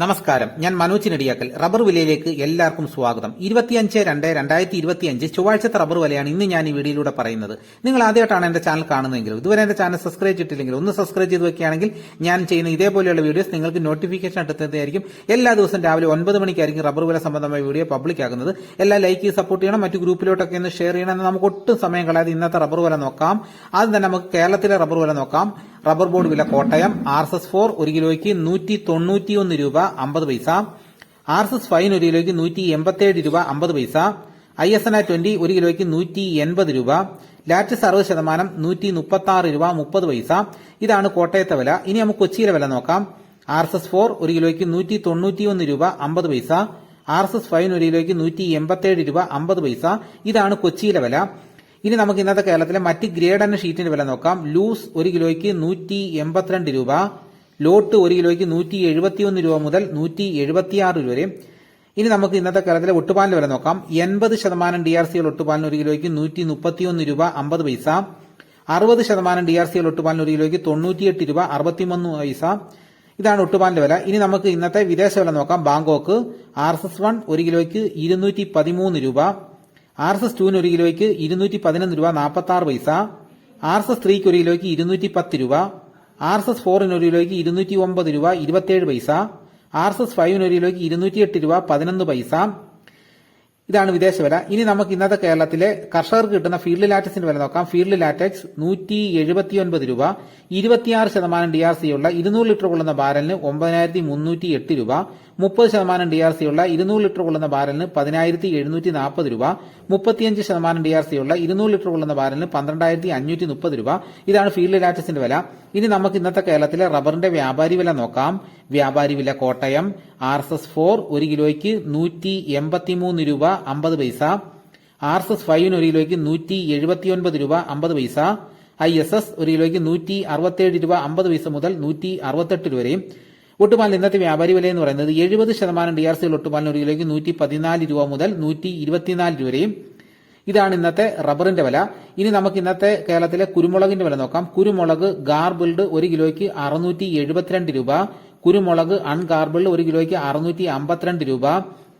നമസ്കാരം. ഞാൻ മനോജ് നെടിയാക്കൽ റബ്ബർ വിലയിലേക്ക് എല്ലാവർക്കും സ്വാഗതം. ഇരുപത്തിയഞ്ച് രണ്ട് രണ്ടായിരത്തി ഇരുപത്തിയഞ്ച് ചൊവ്വാഴ്ചത്തെ റബ്ബർ വിലയാണ് ഇന്ന് ഞാൻ ഈ വീഡിയോയിലൂടെ പറയുന്നത്. നിങ്ങൾ ആദ്യമായിട്ടാണ് എന്റെ ചാനൽ കാണുന്നതെങ്കിൽ ഇതുവരെ എന്റെ ചാനൽ സബ്സ്ക്രൈബ് ചെയ്തിട്ടില്ലെങ്കിൽ ഒന്ന് സബ്സ്ക്രൈബ് ചെയ്ത് വെക്കുകയാണെങ്കിൽ ഞാൻ ചെയ്യുന്ന ഇതേപോലെയുള്ള വീഡിയോസ് നിങ്ങൾക്ക് നോട്ടിഫിക്കേഷൻ എത്തുന്നതായിരിക്കും എല്ലാ ദിവസവും രാവിലെ ഒൻപത് മണിക്കായിരിക്കും റബ്ബർ വില സംബന്ധമായ വീഡിയോ പബ്ലിക് ആകുന്നത്. എല്ലാ ലൈക്ക് സപ്പോർട്ട് ചെയ്യണം. മറ്റു ഗ്രൂപ്പിലോട്ടൊക്കെ ഒന്ന് ഷെയർ ചെയ്യണം എന്ന് നമുക്ക് ഒട്ടും സമയം കളയാതെ ഇന്നത്തെ റബ്ബർ വില നോക്കാം. ആദ്യം തന്നെ നമുക്ക് കേരളത്തിലെ റബ്ബർ വില നോക്കാം. റബ്ബർ ബോർഡ് വില Kottayam R S S four ഒരു കിലോയ്ക്ക് നൂറ്റി തൊണ്ണൂറ്റിയൊന്ന് രൂപ. അമ്പത് പൈസ. ആർ എസ് എസ് ഫൈൻ ഒരു കിലോയ്ക്ക് നൂറ്റി എൺപത്തിയേഴ് രൂപ അമ്പത് പൈസ. I S N R twenty ഒരു കിലോയ്ക്ക് നൂറ്റി എൺപത് രൂപ. ലാറ്റസ് അറുപത് ശതമാനം നൂറ്റി മുപ്പത്തി ആറ് രൂപ മുപ്പത് പൈസ. ഇതാണ് കോട്ടയത്തെ വില. ഇനി നമുക്ക് കൊച്ചിയിലെ വില നോക്കാം. ആർ എസ് എസ് ഫോർ ഒരു കിലോയ്ക്ക് നൂറ്റി തൊണ്ണൂറ്റിയൊന്ന് രൂപ അമ്പത് പൈസ. ആർ എസ് എസ് ഫൈൻ ഒരു കിലോയ്ക്ക് നൂറ്റി എൺപത്തിയേഴ് രൂപ അമ്പത് പൈസ. ഇതാണ് കൊച്ചിയിലെ വില. ഇനി നമുക്ക് ഇന്നത്തെ കേരളത്തിലെ മറ്റ് ഗ്രേഡ് എന്ന ഷീറ്റിന്റെ വില നോക്കാം. ലൂസ് ഒരു കിലോയ്ക്ക് നൂറ്റി എൺപത്തിരണ്ട് രൂപ. ലോട്ട് ഒരു കിലോയ്ക്ക് നൂറ്റി എഴുപത്തിയൊന്ന് രൂപ മുതൽ നൂറ്റി എഴുപത്തിയാറ് രൂപ വരെ. ഇനി നമുക്ക് ഇന്നത്തെ കാലത്തിലെ ഒട്ടുപാലിന്റെ വില നോക്കാം. എൺപത് ശതമാനം ഡി ആർ സി ഒട്ടുപാലിന് ഒരു കിലോയ്ക്ക് നൂറ്റി മുപ്പത്തിയൊന്ന് രൂപ അമ്പത് പൈസ. അറുപത് ശതമാനം ഡി ആർ സി ഒട്ടുപാലിന് ഒരു കിലോയ്ക്ക് തൊണ്ണൂറ്റിയെട്ട് രൂപ അറുപത്തിമൂന്ന് പൈസ. ഇതാണ് ഒട്ടുപാലിന്റെ വില. ഇനി നമുക്ക് ഇന്നത്തെ വിദേശ വില നോക്കാം. Bangkok R S S one ഒരു കിലോയ്ക്ക് ഇരുന്നൂറ്റി പതിമൂന്ന് രൂപ. ആർ എസ് എസ് ടുവിന് ഒരു കിലോയ്ക്ക് ഇരുന്നൂറ്റി പതിനൊന്ന് രൂപ നാൽപ്പത്തി ആറ് പൈസ. ആർ എസ് എസ് ത്രീക്ക് ഒരു കിലോയ്ക്ക് ഇരുന്നൂറ്റി പത്ത് രൂപ. ആർ എസ് എസ് ഫോറിന് ഒരു കിലോയ്ക്ക് ഇരുന്നൂറ്റി ഒമ്പത് രൂപ ഇരുപത്തിയേഴ് പൈസ ആർ എസ് എസ് ഫൈവിന് ഒരു കിലോയ്ക്ക് ഇരുന്നൂറ്റി എട്ട് രൂപ പതിനൊന്ന് പൈസ ഇതാണ് വിദേശ വില. ഇനി നമുക്ക് ഇന്നത്തെ കേരളത്തിലെ കർഷകർക്ക് കിട്ടുന്ന ഫീൽഡ് ലാറ്റക്സിന്റെ വില നോക്കാം. ഫീൽഡ് ലാറ്റക്സ് നൂറ്റി എഴുപത്തിയൊൻപത് രൂപ ഇരുപത്തിയാറ് ശതമാനം ഡി ആർ സി ഉള്ള ഇരുന്നൂറ് ലിറ്റർ കൊള്ളുന്ന ബാരലിന് ഒമ്പതിനായിരത്തി മുന്നൂറ്റി എട്ട് രൂപ മുപ്പത് ശതമാനം ഡി ആർ സി ഉള്ള ഇരുന്നൂറ് ലിറ്റർ കൊള്ളുന്ന ബാരലിന് പതിനായിരത്തി എഴുന്നൂറ്റി നാൽപ്പത് രൂപ മുപ്പത്തിയഞ്ച് ശതമാനം ഡി ആർ സി ഉള്ള ഇരുന്നൂറ് ലിറ്റർ കൊള്ളുന്ന ബാരലിന് പന്ത്രണ്ടായിരത്തി അഞ്ഞൂറ്റി മുപ്പത് രൂപ. ഇതാണ് ഫീൽഡ് ലാറ്റക്സിന്റെ വില. ഇനി നമുക്ക് ഇന്നത്തെ കേരളത്തിലെ റബ്ബറിന്റെ വ്യാപാരി വില നോക്കാം. വ്യാപാരി വില Kottayam R S S four ഒരു കിലോയ്ക്ക് നൂറ്റി എൺപത്തിമൂന്ന് രൂപ അമ്പത് പൈസ ആർ എസ് എസ് ഫൈവിന് ഒരു കിലോയ്ക്ക് നൂറ്റി എഴുപത്തിയൊൻപത് രൂപ അമ്പത് പൈസ ഐ എസ് എസ് ഒരു കിലോയ്ക്ക് നൂറ്റി അറുപത്തിയേഴ് രൂപ അമ്പത് പൈസ മുതൽ നൂറ്റി അറുപത്തെട്ട് രൂപ വരെയും. ഒട്ടുപാലിന് ഇന്നത്തെ വ്യാപാരി വില എന്ന് പറയുന്നത് എഴുപത് ശതമാനം ഡി ആർ സിയിൽ ഒട്ടുപാലിന് ഒരു കിലോയ്ക്ക് നൂറ്റി പതിനാല് രൂപ മുതൽ നൂറ്റി ഇരുപത്തിനാല് രൂപ വരെയും. ഇതാണ് ഇന്നത്തെ റബ്ബറിന്റെ വില. ഇനി നമുക്ക് ഇന്നത്തെ കേരളത്തിലെ കുരുമുളകിന്റെ വില നോക്കാം. കുരുമുളക് ഗാർബിൾഡ് ഒരു കിലോയ്ക്ക് അറുന്നൂറ്റി എഴുപത്തിരണ്ട് രൂപ. കുരുമുളക് അൺഗാർബിൾഡ് ഒരു കിലോയ്ക്ക് അറുന്നൂറ്റി അമ്പത്തിരണ്ട് രൂപ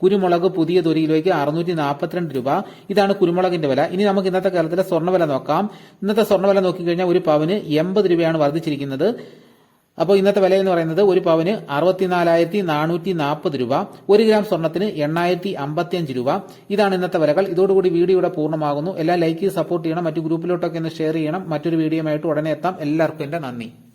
കുരുമുളക് പുതിയത് ഒരു കിലോയ്ക്ക് അറുന്നൂറ്റി നാൽപ്പത്തിരണ്ട് രൂപ. ഇതാണ് കുരുമുളകിന്റെ വില. ഇനി നമുക്ക് ഇന്നത്തെ കേരളത്തിലെ സ്വർണവില നോക്കാം. ഇന്നത്തെ സ്വർണവില നോക്കിക്കഴിഞ്ഞാൽ ഒരു പവന് എൺപത് രൂപയാണ് വർദ്ധിച്ചിരിക്കുന്നത്. അപ്പോൾ ഇന്നത്തെ വില എന്ന് പറയുന്നത് ഒരു പവന് അറുപത്തിനാലായിരത്തി നാനൂറ്റി നാൽപ്പത് രൂപ. ഒരു ഗ്രാം സ്വർണത്തിന് എണ്ണായിരത്തി അമ്പത്തിയഞ്ച് രൂപ. ഇതാണ് ഇന്നത്തെ വിലകൾ. ഇതോടുകൂടി വീഡിയോ ഇവിടെ പൂർണമാകുന്നു. എല്ലാം ലൈക്ക് സപ്പോർട്ട് ചെയ്യണം. മറ്റു ഗ്രൂപ്പിലോട്ടൊക്കെ ഒന്ന് ഷെയർ ചെയ്യണം. മറ്റൊരു വീഡിയോയുമായിട്ട് ഉടനെ എത്താം. എല്ലാവർക്കും എന്റെ നന്ദി.